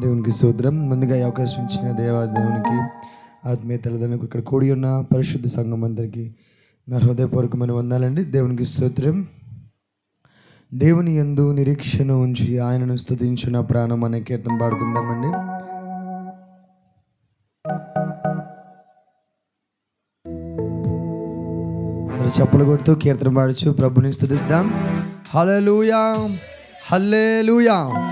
దేవునికి సూత్రం ముందుగా అవకాశం ఇచ్చిన దేవా దేవునికి ఆత్మీయ తల్లిదండ్రులకు ఇక్కడ కూడి ఉన్న పరిశుద్ధ సంఘం అందరికీ నా హృదయపూర్వకమైన వందాలండి. దేవునికి స్తోత్రం. దేవుని ఎందు నిరీక్షణ ఉంచి ఆయనను స్థుతించిన ప్రాణం అనే కీర్తన పాడుకుందామండి. మరి కొడుతూ కీర్తన పాడుచు ప్రభుని స్థుతిద్దాం హల్లెలూయా హల్లెలూయా.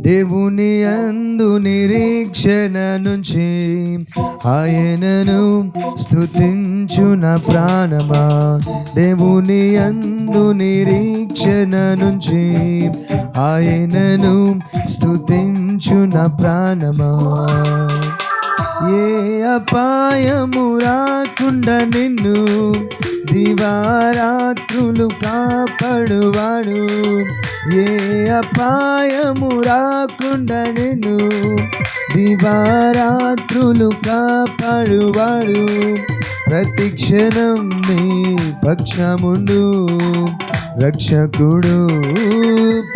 దేవుని అందు నిరీక్షణ నుంచి ఆయనను స్థుతించు నా ప్రాణమా. దేవుని అందు నిరీక్షణ నుంచి ఆయనను స్థుతించు నా ప్రాణమా. ఏ అపాయము రాకుండా నిన్ను దివారాత్రులు కాపాడువాడు. ఏ అపాయము రాకుండా నిన్ను దివారాత్రులు కాపాడువాడు. ప్రతి క్షణం నీ పక్షముండు. రక్షకుడు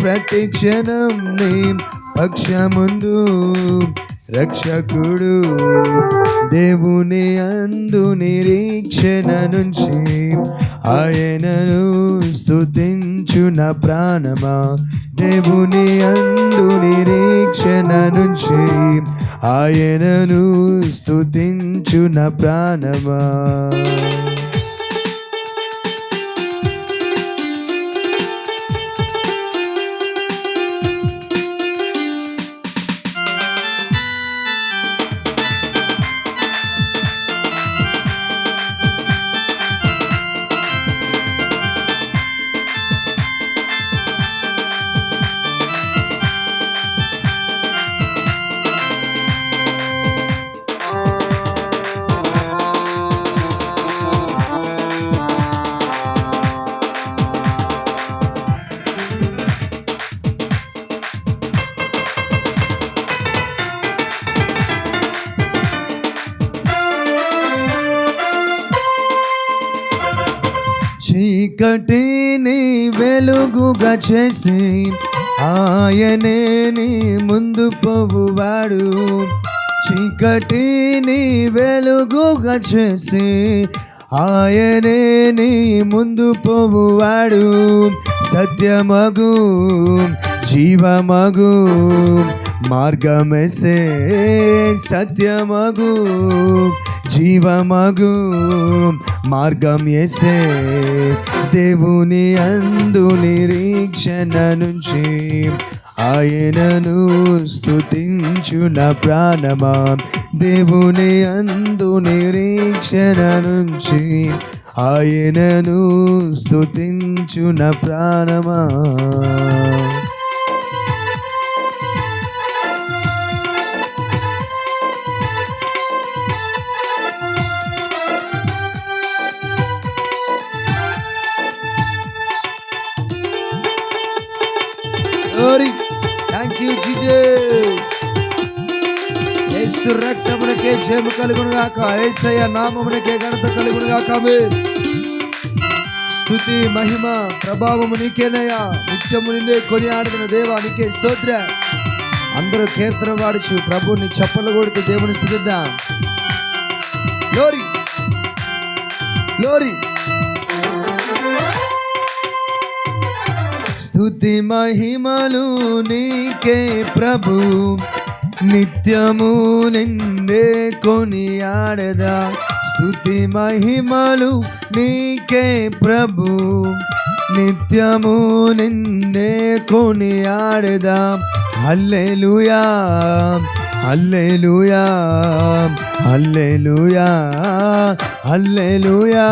ప్రతి క్షణం నీ పక్షముందు. రక్షకుడు దేవుని అందు నిరీక్షణ నుంచి ఆయనను స్థుతించు నా ప్రాణమా. దేవుని అందు నిరీక్షణ నుంచి ఆయనను స్థుతించు నా ప్రాణమా. చీకటిని వెలుగుగా చేసి ఆయనే నీ ముందు పోవువాడు. చీకటిని వెలుగుగా చేసి ఆయనే నీ ముందు పోవువాడు. సత్యమగు జీవమగు మార్గమెసే సత్యమగు జీవమగు మార్గం ఎసే దేవుని అందు నిరీక్షణ నుంచి ఆయనను స్థుతించు నా ప్రాణమా దేవుని అందు నిరీక్షణ నుంచి ఆయనను స్థుతించు నా ప్రాణమా. జయము కలుగును గాక. యేసయ్య నామమునకే ఘనత కలుగును గాక. స్తుతి మహిమ ప్రభావము నీకేనయ్యా. నిత్యము నిన్నే కొనియాడుతున్న దేవా నీకే స్తోత్ర. అందరూ కీర్తన వాడుచు ప్రభుని చప్పలు కొడుతూ దేవుని స్థుతిద్దాం గ్లోరీ గ్లోరీ స్తుతి మహిమలు నీకే ప్రభు. నిత్యము నిన్నే కొనియాడదా. స్థుతి మహిమలు నీకే ప్రభు. నిత్యము నిన్నే కొనియాడదా. Hallelujah hallelujah hallelujah hallelujah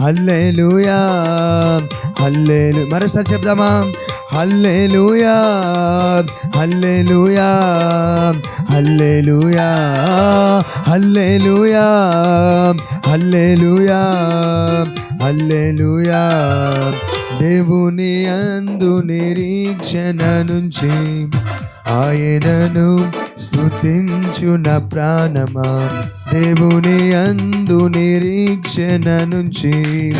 hallelujah హల్లెలు మరోసారి చెప్దామా? హల్లెలూయా హల్లెలూయా హల్లెలూయా హల్లెలూయా హల్లెలూయా హల్లెలూయా. దేవుని అందు నిరీక్షణ నుంచి ఆయనను స్తుతించున ప్రాణమా దేవుని అందు నిరీక్షణ నుంచి.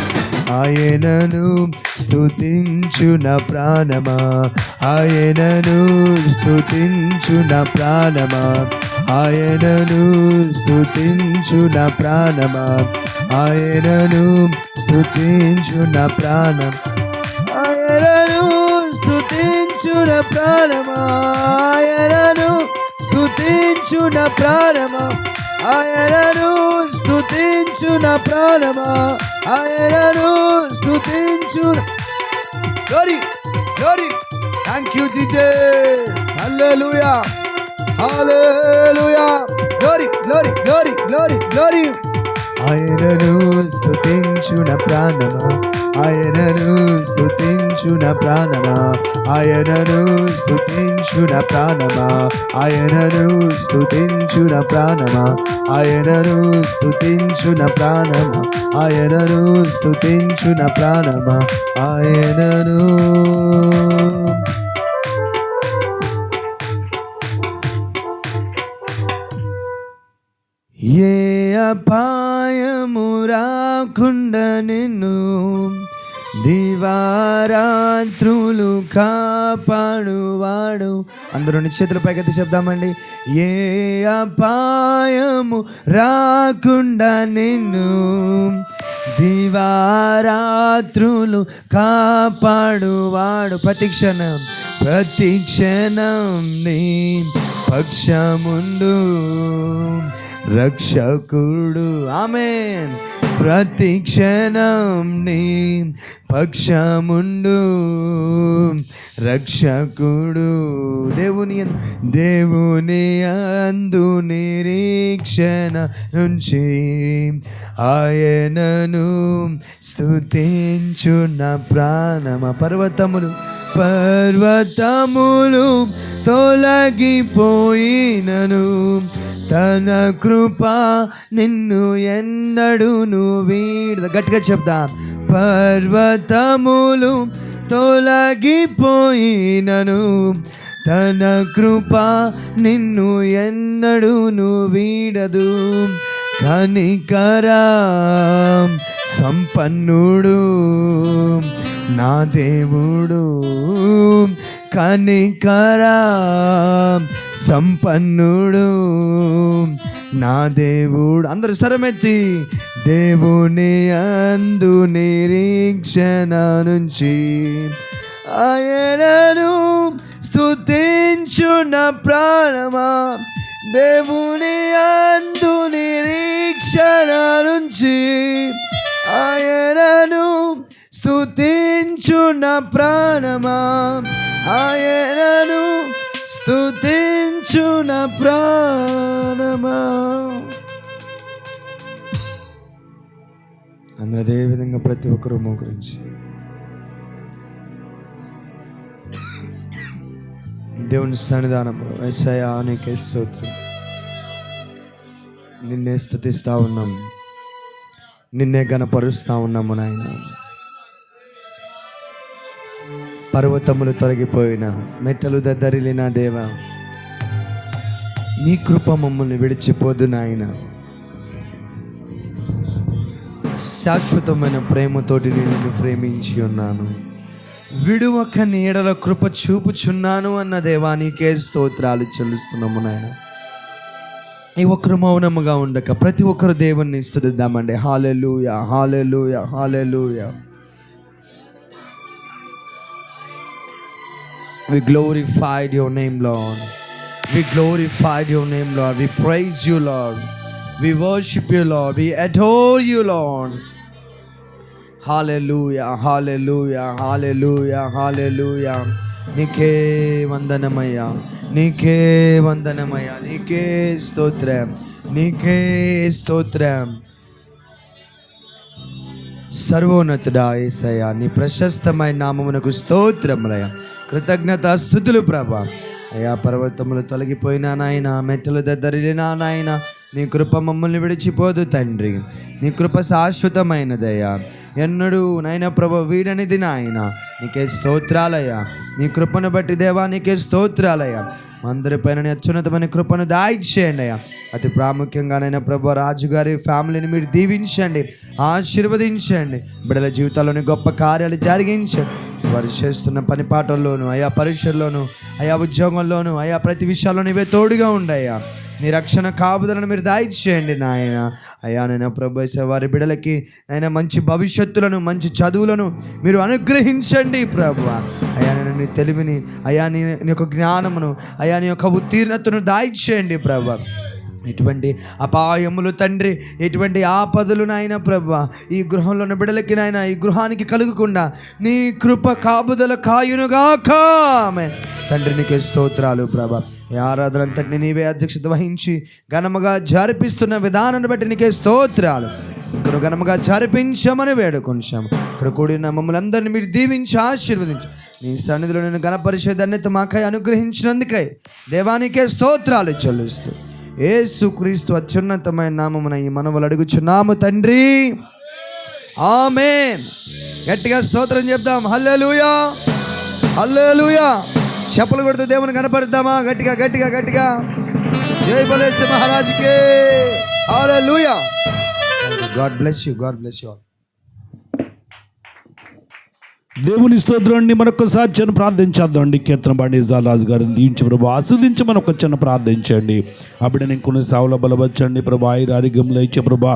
ఆయనను స్తుతించున ప్రాణమా ఆయనను స్తుతించున ప్రాణమా. ఆయనను స్తుతించున ప్రాణమా ఆయనను స్తుతించున ప్రాణం ఆయనను స్థుతించున ప్రాణమా ఆయనను స్థుతించున ప్రాణమా ఆయనను స్థుతించున ప్రాణమా ఆయనను స్థుతించున glory glory thank you Jesus hallelujah hallelujah glory glory glory glory glory ఆయనను స్థుతించున ప్రాణమా? ఆయనను స్తుతించున ప్రాణమా? ఆయనను స్తుతించున ప్రాణమా? ఆయనను స్తుతించున ప్రాణమా? ఆయనను స్తుతించున ప్రాణమా? ఆయనను స్తుతించున ప్రాణమా? ఆయనను ఏ అబ్బా రాకుండా నిన్ను దివారాత్రులు కాపాడువాడు. అందరూ నిశ్చేతుల పైకెత్తి చెప్దామండి. ఏ అపాయము రాకుండా నిన్ను దివారాత్రులు కాపాడువాడు. ప్రతిక్షణం ప్రతిక్షణం నీ పక్షముండు రక్షకుడు. ఆమెన్. ప్రతి క్షణం నీ పక్షముండు. రక్షకుడు దేవుని దేవుని అందు నిరీక్షణ నుంచి ఆయనను స్తుతించున్న ప్రాణమ పర్వతములు. పర్వతములు తొలగిపోయినను. తన కృప నిన్ను ఎన్నడును వీడ గట్టిగా చెప్దా పర్వతములు తొలగిపోయినను. తన కృప నిన్ను ఎన్నడును వీడదు. కనికరా సంపన్నుడు. నా దేవుడు కనికరా సంపన్నుడు. నా దేవుడు అందరు స్వరమెత్తి దేవుని అందు నిరీక్షణ నుంచి ఆయనను స్తుతించున ప్రాణమా? దేవుని అందు నిరీక్షణ నుంచి ఆయనను స్తుతించున ప్రాణమా? ఆయనను స్తుతించున ప్రాణమా? అందరూ అదేవిధంగా ప్రతి ఒక్కరూ మోకరించి. దేవుని సన్నిధానము ఎస్ఐ నీకే స్తోత్రం. నిన్నే స్థుతిస్తా ఉన్నాం. నిన్నే గణపరుస్తా ఉన్నాము నాయన. పర్వతములు తొలగిపోయిన మెట్టలు దద్దరిలిన దేవ నీ కృప మమ్మల్ని విడిచిపోదు నాయన. శాశ్వతమైన ప్రేమతోటి నేను ప్రేమించి ఉన్నాను. విడువక నీడల కృప చూపుచున్నాను అన్న దేవా నీకే స్తోత్రాలు చెల్లిస్తున్నాము నాయన. ఈ ఒక్కరు మౌనముగా ఉండక ప్రతి ఒక్కరు దేవుణ్ణి స్థుతిద్దామండి. Hallelujah hallelujah hallelujah. We glorified your name, Lord. We glorified your name, Lord. We praise you, Lord. We worship you, Lord. We adore you, Lord. Hallelujah, hallelujah, hallelujah, hallelujah. నీకే వందనమయ్యా నీకే వందనమయ్యా నీకే స్తోత్రం నీకే స్తోత్రం సర్వోన్నతుడా ఏసయ్యా నీ ప్రశస్తమైన నామమునకు స్తోత్రములయ్యా కృతజ్ఞత స్థుతులు ప్రభా. అయా పర్వతములు తొలగిపోయినా నాయన మెట్టలు దద్దరిలినా నాయన నీ కృప మమ్మల్ని విడిచిపోదు తండ్రి. నీ కృప శాశ్వతమైనదయ్యా. ఎన్నడూ నైనా ప్రభు వీడనిది నాయన. నీకే స్తోత్రాలయ్యా. నీ కృపను బట్టి దేవా నీకే స్తోత్రాలయ్యా. మా అందరిపైన అత్యున్నతమైన కృపను దాయిచ్చేయండి అయ్యా. అతి ప్రాముఖ్యంగానైనా ప్రభు రాజుగారి ఫ్యామిలీని మీరు దీవించండి ఆశీర్వదించండి. బిడ్డల జీవితాల్లోని గొప్ప కార్యాలు జరిగించండి. వారు చేస్తున్న పని పాటల్లోనూ అయా పరీక్షల్లోనూ అయా ఉద్యోగంలోనూ అయా ప్రతి విషయాల్లోనూ ఇవే తోడుగా ఉండయ్యా. నీ రక్షణ కాపుదలను మీరు దాయిచ్చేయండి నాయన. అయ్యా నేను ప్రభు వారి బిడలకి ఆయన మంచి భవిష్యత్తులను మంచి చదువులను మీరు అనుగ్రహించండి ప్రభు. అయ్యా నేను నీ తెలివిని అయా నీ నీ యొక్క జ్ఞానమును అయా నీ యొక్క ఉత్తీర్ణతను దాయిచ్చేయండి ప్రభు. ఎటువంటి అపాయములు తండ్రి ఎటువంటి ఆపదలు నాయన ప్రభ ఈ గృహంలో ఉన్న బిడలకి నాయన ఈ గృహానికి కలుగకుండా నీ కృప కాపుదల కాయునుగాక. తండ్రి నీకే స్తోత్రాలు ప్రభ. ఈ ఆరాధన అంతటిని నీవే అధ్యక్షత వహించి ఘనముగా జరిపిస్తున్న విధానాన్ని బట్టి నీకే స్తోత్రాలు. ఇక్కడ ఘనముగా జరిపించమని వేడుకొంచాము ఇక్కడ కూడిన మమ్మల్ని అందరినీ మీరు దీవించి ఆశీర్వదించు నీ సన్నిధిలో నేను గణపరిచే ధన్యత మాకై అనుగ్రహించినందుకై దేవానికే స్తోత్రాలు చెల్లిస్తూ ఏసుక్రీస్తు అత్యున్నతమైన నామమున ఈ మనవలు అడుగుచున్నాము తండ్రి. ఆమె గట్టిగా స్తోత్రం చెప్దాం. హల్లెలుయా. హల్లెలుయా. చెప్పులు కొడుతూ దేవుని కనపడతామా గట్టిగా గట్టిగా గట్టిగా. జై బలేసి మహారాజుకే. Hallelujah. God bless you God bless you all. దేవుని స్తోత్రాన్ని మరొకసారి చిన్న ప్రార్థించేద్దామండి కీర్తన బాడి రాజు గారిని దీవించి ప్రభు ఆస్వాదించి ఒక చిన్న ప్రార్థించండి అప్పుడు నేను కొన్ని సావుల బలపరచండి ప్రభు ఆయుర ఆరోగ్యంలో ఇచ్చే ప్రభా.